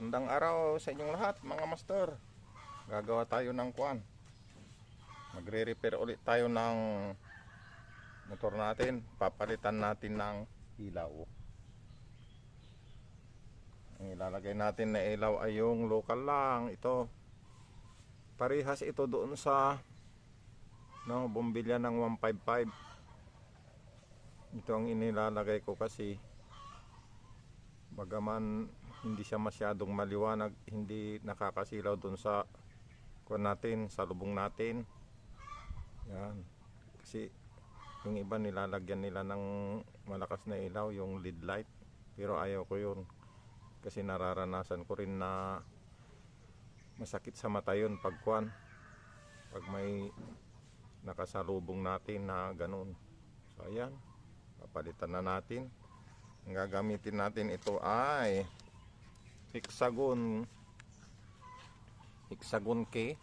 Gandang araw sa inyong lahat mga master. Gagawa tayo ng kwan. Magre-repair ulit tayo ng motor natin. Papalitan natin ng ilaw. Ang ilalagay natin na ilaw ay yung local lang. Ito. Parehas ito doon sa no, bumbilya ng 155. Ito ang inilalagay ko kasi bagaman hindi siya masyadong maliwanag, hindi nakakasilaw doon sa kuwan natin, sa lubong natin. Yan. Kasi yung iba nilalagyan nila ng malakas na ilaw, yung lead light. Pero ayaw ko yun. Kasi nararanasan ko rin na masakit sa mata yun pag kuwan. Pag may nakasalubong natin na ganun. So ayan, papalitan na natin. Ang gagamitin natin ito ay hexagon. Hexagon K.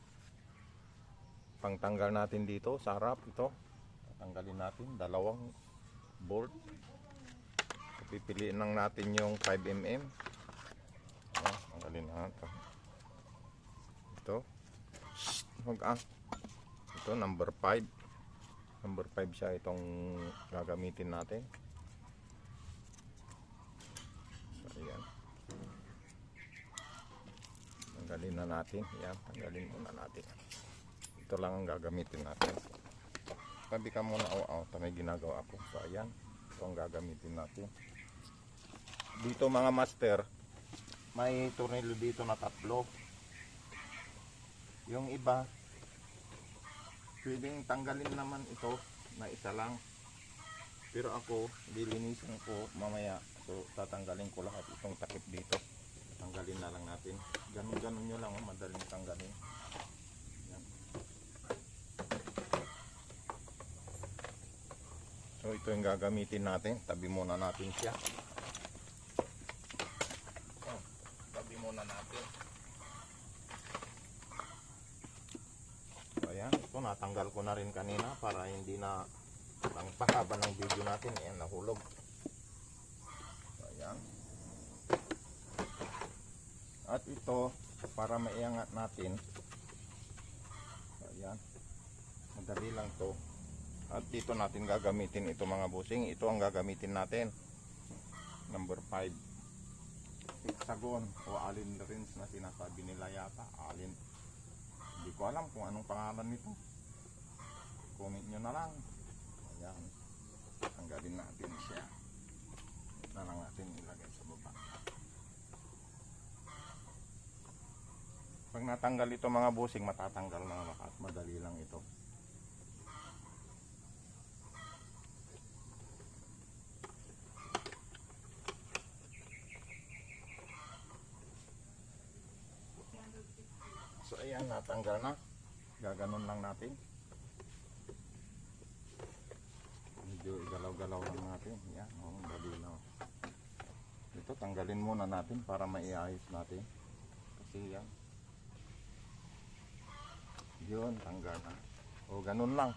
Pangtanggal natin dito sa harap ito. Tanggalin natin dalawang bolt. Pipiliin lang natin yung 5mm oh, tanggalin natin ito. Huwag ah. Ito number 5 number 5 siya itong gagamitin natin so ayan tanggalin na natin. Yan tanggalin muna natin. Ito lang ang gagamitin natin. Sabi ka muna oh, oh, may ginagawa ako so ayan ito ang gagamitin natin. Dito mga master may tornilyo dito na tatlo. Yung iba pwedeng tanggalin naman ito na isa lang. Pero ako lilinisin ko mamaya. So tatanggalin ko lahat itong takip dito tanggalin na lang natin. Ganun ganun nyo lang oh, madaling tanggalin. Yan. so ito yung gagamitin natin. Tabi muna natin siya. Oh, tabi muna natin. So ayan. Ito natanggal ko na rin kanina para hindi na ang pahaba ng video natin. Ayan nahulog so ayan at ito, para maiangat natin. Ayan. Madali lang to. At dito natin gagamitin ito mga busing. Ito ang gagamitin natin. Number 5. Hexagon o alin rings na sinasabi nila yata. Alin. Hindi ko alam kung anong pangalan nito. Comment nyo na lang. Ayan. Tanggalin natin siya. Na lang natin ilagay sa baba. Pag natanggal ito mga busing, matatanggal na at madali lang ito. So ayan, natanggal na. Gaganon lang natin. Medyo igalaw-galaw lang natin. Yan, oh, dali na. Ito, tanggalin muna natin para maiayos natin. Kasi yan, yun, tanggal na. O, ganun lang.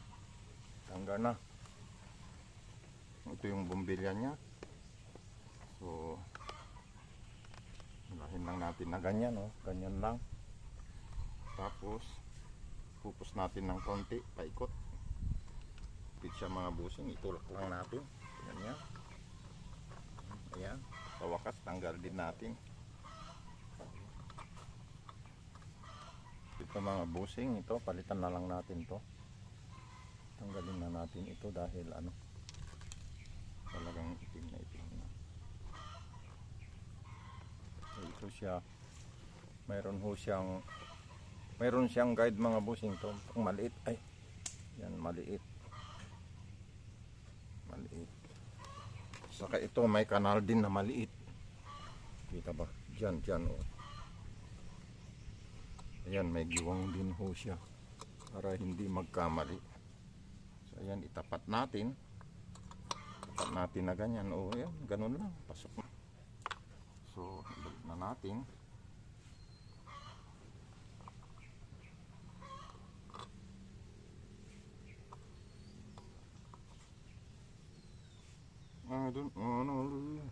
Tanggal na. Ito yung bumbilya niya. So, lahin lang natin na ganyan, oh. Ganyan lang. Tapos, pupus natin ng konti, paikot. Pit siya mga busing, itulak lang natin. Ganyan. Ayan. Sa wakas, tanggal din natin. Ito mga busing ito palitan na lang natin to. Tanggalin na natin ito dahil ano talagang itim na itim na. So, ito siya. Mayroon ho siyang mayroon siyang guide mga busing to. Pang maliit ay yan maliit. Maliit. Saka ito may kanal din na maliit. Kita ba? Dyan dyan oh Ayan, may giwang din ho siya para hindi magkamali. So, ayan, itapat natin. Tapat natin na ganyan. O, ayan, ganun lang. Pasok na. So, ibalik na natin. I don't wanna lose.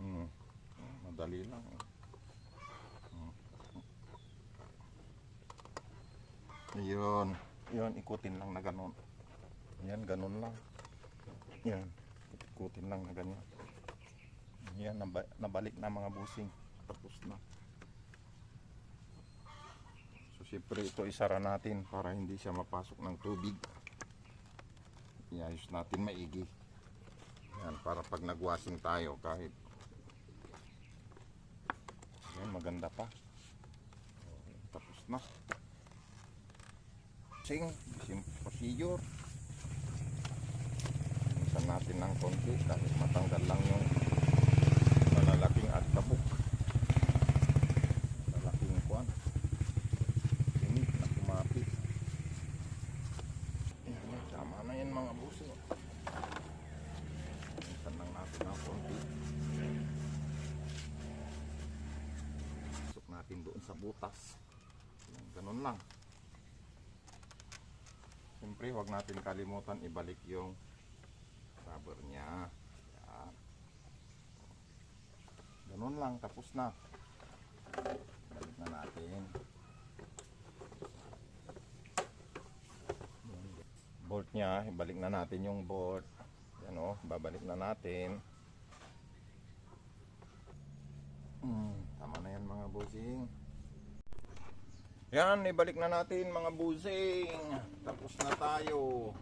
Hmm. dali lang. Hmm. Yun. Yun, ikutin lang na ganun. Yan, ganun lang. Yan. Ikutin lang na ganyan. Yan, naba- nabalik na mga busing. Tapos na. So, siyempre ito isara natin para hindi siya mapasok ng tubig. Iayos natin maigi. Yan, para pag nagwasing tayo kahit yan, maganda pa. Tapos na. Sing, sim procedure. Minsan natin ng konti kahit matanggal lang yung malalaking alikabok. Malalaking kuwan. Tinik na kumapit. Yan, tama na yan mga buso. Minsan lang natin ng konti. Pasok natin doon sa butas. Ganun lang. Siyempre, huwag natin kalimutan ibalik yung rubber niya. Yan. Ganun lang, tapos na. Balik na natin. Bolt niya, ibalik na natin yung bolt. Yan o, babalik na natin. Hmm, tama na yan mga busing. Yan, ibalik na natin mga busing. Tapos na tayo.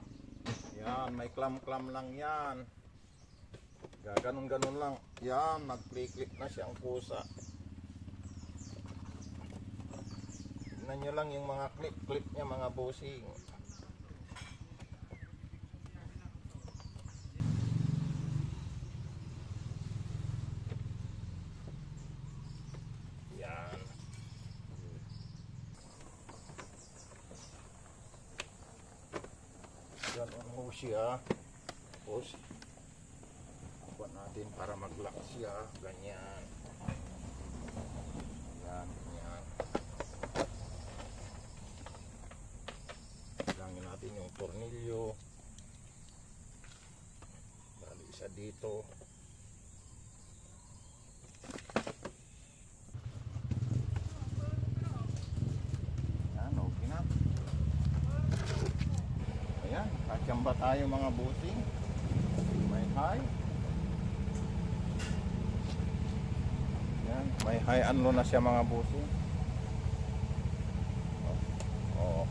Yan, may klam-klam lang yan. Gaganon-ganon lang. Yan, mag-click-click na siyang kusa. Tignan nyo lang yung mga clip-clip niya mga busing. Yan. Ganon mo siya. Tapos, kuha natin para mag-lock siya. Ganyan. Yan, ganyan. Ilangin natin yung tornilyo. Bali isa dito. Yan, okay na. Ayan, kachamba tayo mga busing. May high. Yan, may high unlo na siya mga busing. Oh, Oo.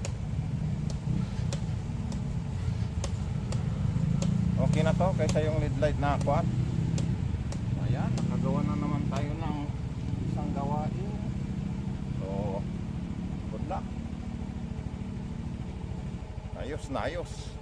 Okay na to kaysa yung lead light na aquat. Ayan, nakagawa na naman tayo ng isang gawain. So, good luck. Ayos na ayos.